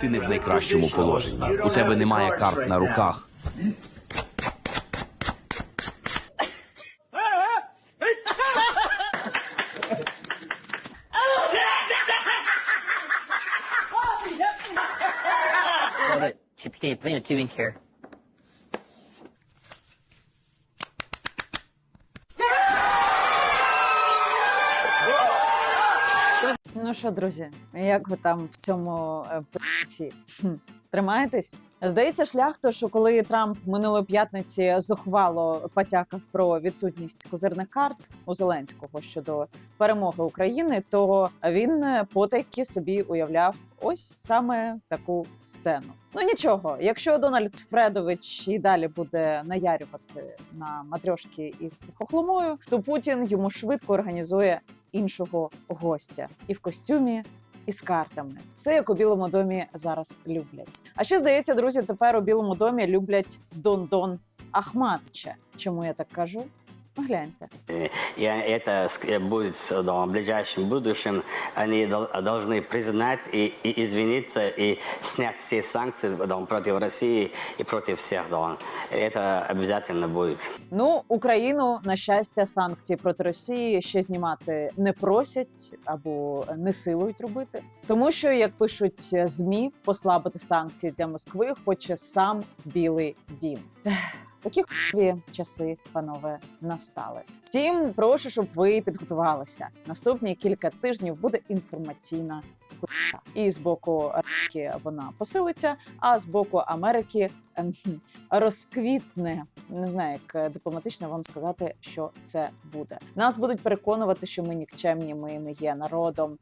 Ти не в найкращому положенні. У тебе немає карт на руках. Bring a two in here. Ну що, друзі, як ви там в цьому е, Тримаєтесь? Здається, шлях, то що коли Трамп минулої п'ятниці зухвало потякав про відсутність козирних карт у Зеленського щодо перемоги України, то він е, потайки собі уявляв ось саме таку сцену. Ну нічого, якщо Дональд Фредович і далі буде наярювати на матрьошки із хохломою, то Путін йому швидко організує іншого гостя і в костюмі. І з картами, все як у Білому домі зараз люблять. А ще здається, друзі, тепер у Білому домі люблять Дон-Дон Ахматича. Чому я так кажу? Гляньте. И это ск- будет да, в ближайшем будущем. Они дол- должны признать и, и извиниться и снять все санкции да, против России и против всех. Да. Это обязательно будет. Ну, Україну на щастя, санкції проти Росії ще знімати не просять або не силують робити, тому що, як пишуть змі, послабити санкції для Москви хоче сам Білий Дім. Такі хуйові часи, панове, настали. Втім, прошу, щоб ви підготувалися. Наступні кілька тижнів буде інформаційна хуйня. І з боку Америки вона посилиться, а з боку Америки розквітне. Не знаю, як е, дипломатично вам сказати, що це буде. Нас будуть переконувати, що ми нікчемні, ми не є народом.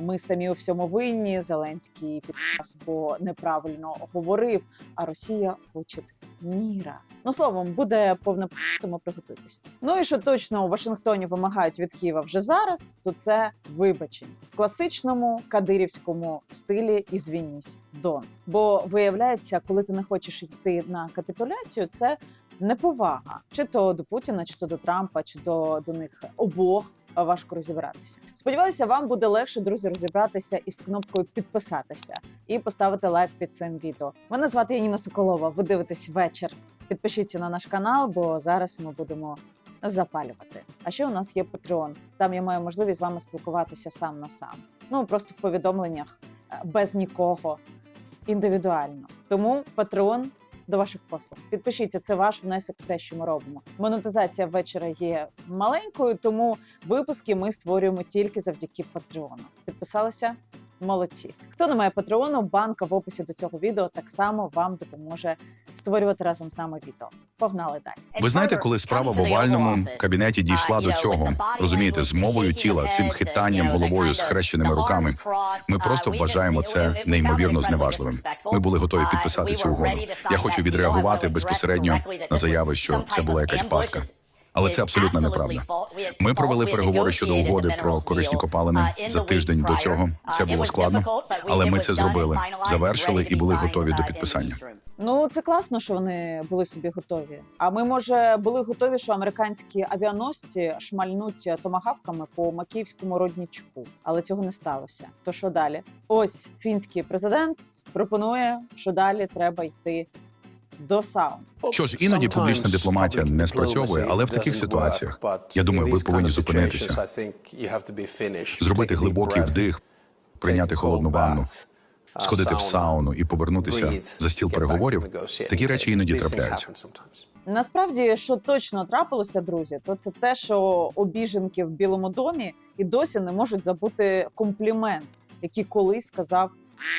Ми самі у всьому винні. Зеленський під час, бо неправильно говорив. А Росія хоче міра. Ну словом, буде повне п***, тому приготуйтесь. Ну і що точно у Вашингтоні вимагають від Києва вже зараз, то це вибачення в класичному кадирівському стилі І «Ізвінісь, Дон. Бо виявляється, коли ти не хочеш йти на капітуляцію, це неповага чи то до Путіна, чи то до Трампа, чи до, до них обох. Важко розібратися. Сподіваюся, вам буде легше, друзі, розібратися із кнопкою підписатися і поставити лайк під цим відео. Мене звати Яніна Соколова. Ви дивитесь вечір. Підпишіться на наш канал, бо зараз ми будемо запалювати. А ще у нас є Patreon. Там я маю можливість з вами спілкуватися сам на сам. Ну просто в повідомленнях е, без нікого індивідуально. Тому патреон до ваших послуг. Підпишіться, це ваш внесок в те, що ми робимо. Монетизація вечора є маленькою, тому випуски ми створюємо тільки завдяки Патреону. Підписалися? Молодці. Хто не має патреону, банка в описі до цього відео так само вам допоможе створювати разом з нами відео. Погнали далі. Ви знаєте, коли справа в овальному кабінеті дійшла до цього, розумієте, з мовою тіла, цим хитанням головою, з хрещеними руками, ми просто вважаємо це неймовірно зневажливим. Ми були готові підписати цю угоду. Я хочу відреагувати безпосередньо на заяви, що це була якась пастка. Але це абсолютно неправда. Ми провели переговори щодо угоди про корисні копалини за тиждень до цього. Це було складно, але ми це зробили, завершили і були готові до підписання. Ну це класно, що вони були собі готові. А ми, може, були готові, що американські авіаносці шмальнуть томагавками по макіївському роднічку, але цього не сталося. То що далі? Ось фінський президент пропонує, що далі треба йти до саун. Що ж, іноді публічна дипломатія не спрацьовує, але в таких ситуаціях я думаю, ви повинні зупинитися, зробити глибокий вдих, прийняти холодну ванну, сходити в сауну і повернутися за стіл переговорів. Такі речі іноді трапляються. Насправді, що точно трапилося, друзі, то це те, що обіженки в Білому домі і досі не можуть забути комплімент, який колись сказав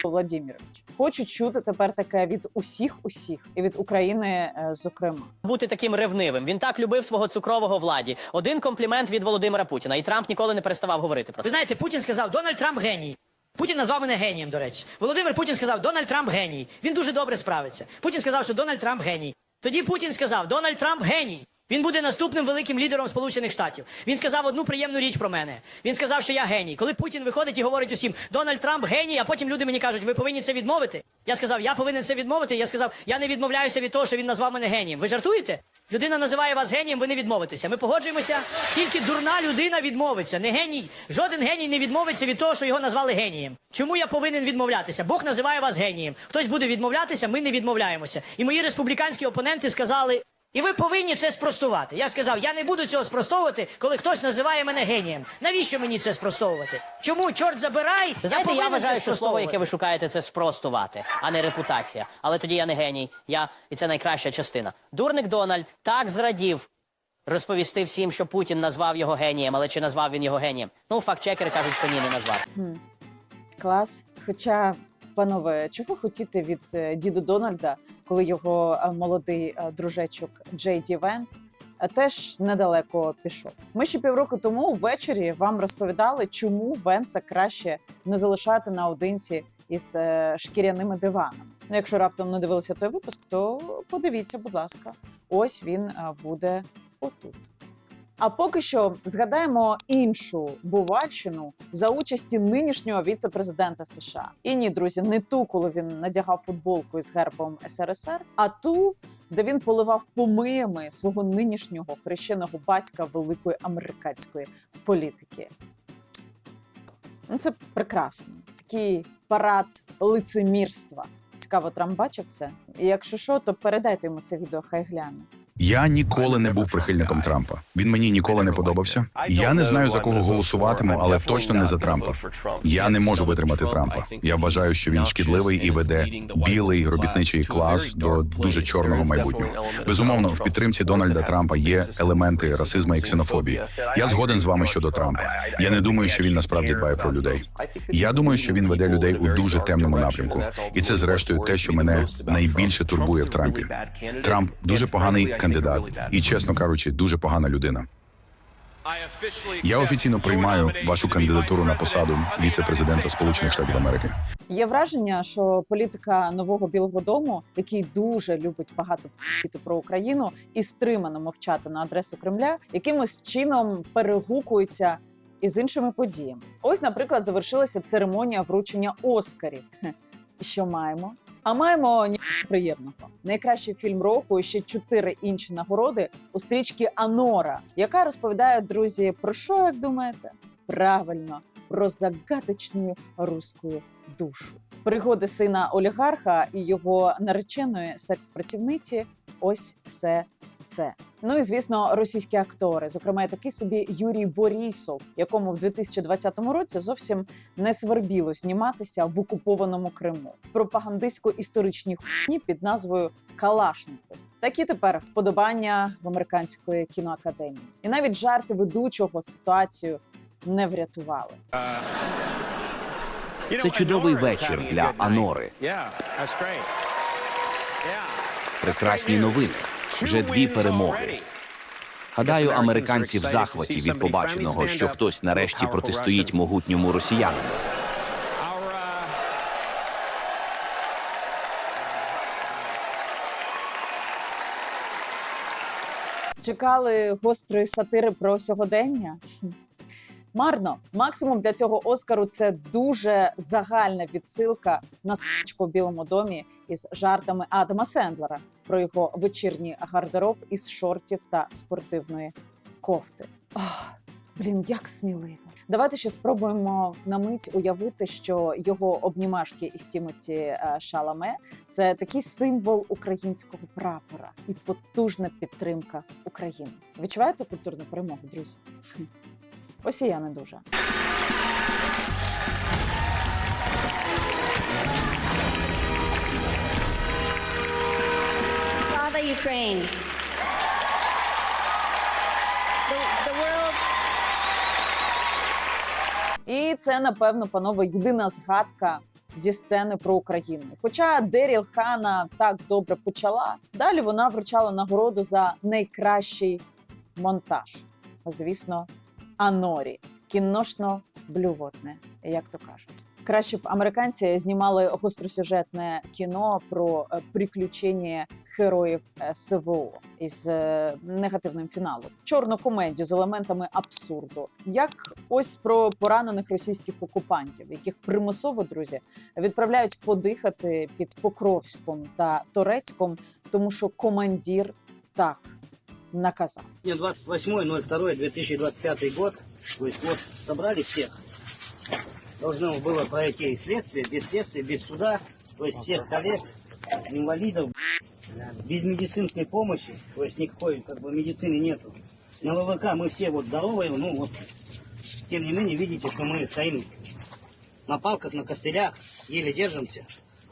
Владимирович. Хочуть чути тепер таке від усіх, усіх і від України, е, зокрема. бути таким ревнивим. Він так любив свого цукрового владі. Один комплімент від Володимира Путіна, і Трамп ніколи не переставав говорити про Ви знаєте, Путін сказав, Дональд Трамп геній. Путін назвав мене генієм, до речі. Володимир Путін сказав, Дональд Трамп геній. Він дуже добре справиться. Путін сказав, що Дональд Трамп геній. Тоді Путін сказав, Дональд Трамп геній. Він буде наступним великим лідером Сполучених Штатів. Він сказав одну приємну річ про мене. Він сказав, що я геній. Коли Путін виходить і говорить усім, Дональд Трамп геній, а потім люди мені кажуть, ви повинні це відмовити. Я сказав, я повинен це відмовити. Я сказав, я не відмовляюся від того, що він назвав мене генієм. Ви жартуєте? Людина називає вас генієм, ви не відмовитеся. Ми погоджуємося. Тільки дурна людина відмовиться. Не геній. Жоден геній не відмовиться від того, що його назвали генієм. Чому я повинен відмовлятися? Бог називає вас генієм. Хтось буде відмовлятися, ми не відмовляємося. І мої республіканські опоненти сказали. І ви повинні це спростувати. Я сказав, я не буду цього спростовувати, коли хтось називає мене генієм. Навіщо мені це спростовувати? Чому чорт забирай? Знаєте, я, повинен вважаю, що слово, яке ви шукаєте, це спростувати, а не репутація. Але тоді я не геній. Я і це найкраща частина. Дурник Дональд так зрадів розповісти всім, що Путін назвав його генієм, але чи назвав він його генієм? Ну, факт-чекери кажуть, що ні, не назвав. Клас. Хоча, панове, чого хотіти від е, діду Дональда, коли його е, молодий е, дружечок Джей Ді Венс теж недалеко пішов. Ми ще півроку тому ввечері вам розповідали, чому Венса краще не залишати наодинці із шкіряними диванами. Ну, якщо раптом не дивилися той випуск, то подивіться, будь ласка, ось він буде отут. А поки що згадаємо іншу бувальщину за участі нинішнього віце-президента США. І ні, друзі, не ту, коли він надягав футболку із гербом СРСР, а ту, де він поливав помиями свого нинішнього хрещеного батька великої американської політики. Ну, це прекрасно. Такий парад лицемірства. Цікаво, Трамп бачив це. І якщо що, то передайте йому це відео, хай гляне. Я ніколи не був прихильником Трампа. Він мені ніколи не подобався. Я не знаю за кого голосуватиму, але точно не за Трампа. Я не можу витримати Трампа. Я вважаю, що він шкідливий і веде білий робітничий клас до дуже чорного майбутнього. Безумовно, в підтримці Дональда Трампа є елементи расизму і ксенофобії. Я згоден з вами щодо Трампа. Я не думаю, що він насправді дбає про людей. Я думаю, що він веде людей у дуже темному напрямку, і це зрештою те, що мене найбільше турбує в Трампі. Трамп дуже поганий кандидат, і чесно кажучи, дуже погана людина. Я офіційно приймаю вашу кандидатуру на посаду віце-президента Сполучених Штатів Америки. Є враження, що політика нового білого дому, який дуже любить багато піти про Україну і стримано мовчати на адресу Кремля, якимось чином перегукується із іншими подіями. Ось, наприклад, завершилася церемонія вручення Оскарів. Що маємо? А маємо ні приємного. Найкращий фільм року і ще чотири інші нагороди у стрічці Анора, яка розповідає друзі про що, як думаєте? Правильно, про загадочну руську душу. Пригоди сина олігарха і його нареченої секс-працівниці. Ось все це. Ну і звісно, російські актори, зокрема, і такий собі Юрій Борісов, якому в 2020 році зовсім не свербіло зніматися в окупованому Криму в пропагандистсько-історичній хуйні під назвою Калашников. Такі тепер вподобання в американської кіноакадемії, і навіть жарти ведучого ситуацію не врятували. Це чудовий вечір для Анори. Прекрасні новини. Вже дві перемоги. Гадаю, американці в захваті від побаченого, що хтось нарешті протистоїть могутньому росіянину. Чекали гострої сатири про сьогодення? Марно. Максимум для цього Оскару це дуже загальна відсилка на в Білому домі із жартами Адама Сендлера про його вечірній гардероб із шортів та спортивної кофти. Ах, блін, як сміливо. Давайте ще спробуємо на мить уявити, що його обнімашки із Тімоті е, Шаламе це такий символ українського прапора і потужна підтримка України. Відчуваєте культурну перемогу, друзі? Не дуже. The world І це, напевно, панове, єдина згадка зі сцени про Україну. Хоча Деріл Хана так добре почала, далі вона вручала нагороду за найкращий монтаж. Звісно, Анорі кіношно блювотне, як то кажуть. Краще б американці знімали гостросюжетне кіно про е, приключення героїв е, СВО із е, негативним фіналом, чорну комедію з елементами абсурду, як ось про поранених російських окупантів, яких примусово друзі відправляють подихати під Покровськом та Торецьком, тому що командир так Сегодня 28.02.2025 год. То есть вот собрали всех. Должно было пройти следствие, без следствия, без суда. То есть всех коллег, инвалидов, без медицинской помощи. То есть никакой как бы медицины нету. На ВВК мы все вот здоровые, ну вот. Тем не менее, видите, что мы стоим на палках, на костылях, еле держимся.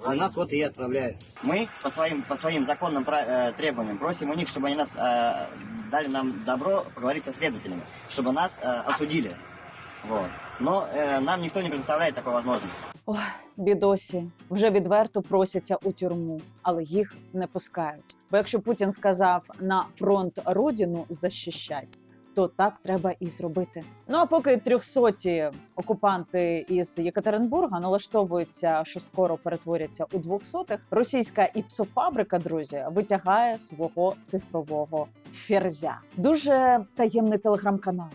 А нас вот и отправляют. Мы по своим, по своим законным пра- э, требованиям просим у них, чтобы они нас э, дали нам добро поговорить со следователями, чтобы нас э, осудили. Вот. Но э, нам никто не предоставляет такой возможности. Ох, бідосі вже відверто просяться у тюрму, але їх не пускають. Бо якщо Путін сказав на фронт родину захищать, то так треба і зробити. Ну а поки трьохсоті окупанти із Єкатеринбурга налаштовуються, що скоро перетворяться у двохсотих, російська іпсофабрика, друзі, витягає свого цифрового ферзя. Дуже таємний телеграм-канал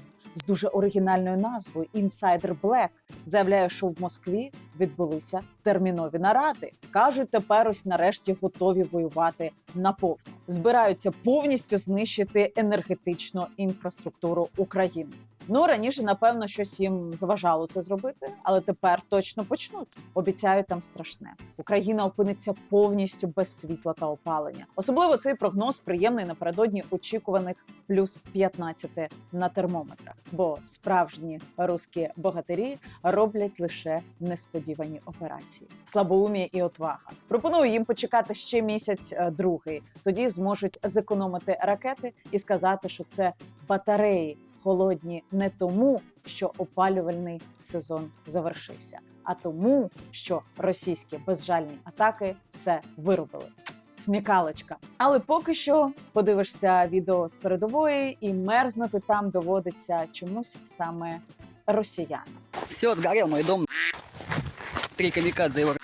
дуже оригінальною назвою Інсайдер Блек заявляє, що в Москві відбулися термінові наради. кажуть, тепер ось нарешті готові воювати наповну. Збираються повністю знищити енергетичну інфраструктуру України. Ну раніше, напевно, щось їм заважало це зробити, але тепер точно почнуть. Обіцяю там страшне. Україна опиниться повністю без світла та опалення. Особливо цей прогноз приємний напередодні очікуваних плюс 15 на термометрах. Бо справжні руські богатирі роблять лише несподівані операції. Слабоумія і отвага. Пропоную їм почекати ще місяць е, другий. Тоді зможуть зекономити ракети і сказати, що це батареї холодні не тому, що опалювальний сезон завершився, а тому, що російські безжальні атаки все виробили. Смікалочка. Але поки що подивишся відео з передової, і мерзнути там доводиться чомусь саме росіянам. Все, сгорел мой дом. Три камикадзе его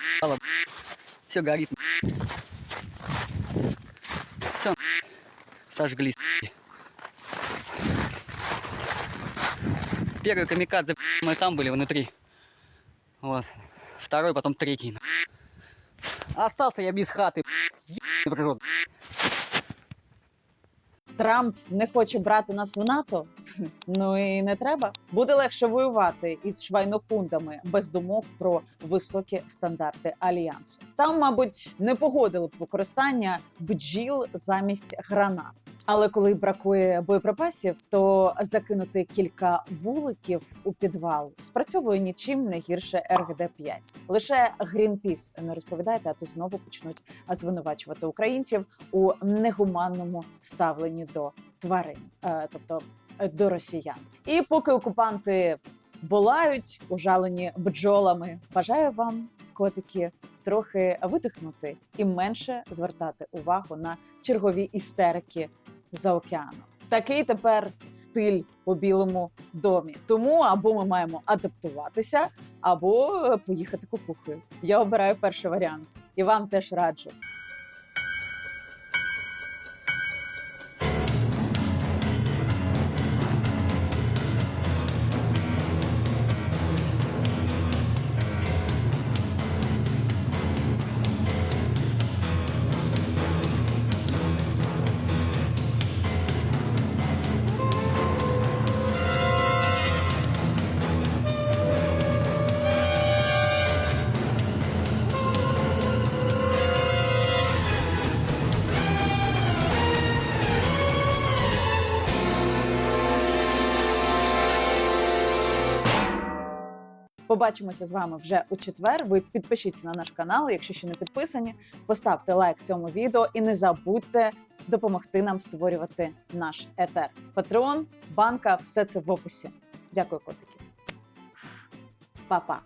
Все горит. Все. Сожгли. Первый камикадзе мы там были внутри. Вот. Второй, потом третий. Остался я без хаты. Ебаный в рот. Трамп не хоче брати нас в НАТО. Хм, Ну і не треба. Буде легше воювати із швайнохундами без думок про високі стандарти альянсу. Там, мабуть, не погодили б використання бджіл замість гранат. Але коли бракує боєприпасів, то закинути кілька вуликів у підвал спрацьовує нічим не гірше РГД 5 Лише Грінпіс не розповідайте, а то знову почнуть звинувачувати українців у негуманному ставленні до тварин, е, тобто е, до росіян. І поки окупанти волають, ужалені бджолами, бажаю вам, котики, трохи видихнути і менше звертати увагу на чергові істерики за океаном. Такий тепер стиль у білому домі. Тому або ми маємо адаптуватися, або е, поїхати кукухою. Я обираю перший варіант, і вам теж раджу. Побачимося з вами вже у четвер. Ви підпишіться на наш канал, якщо ще не підписані. Поставте лайк цьому відео і не забудьте допомогти нам створювати наш етер. Патреон, банка, все це в описі. Дякую, котики. Па-па.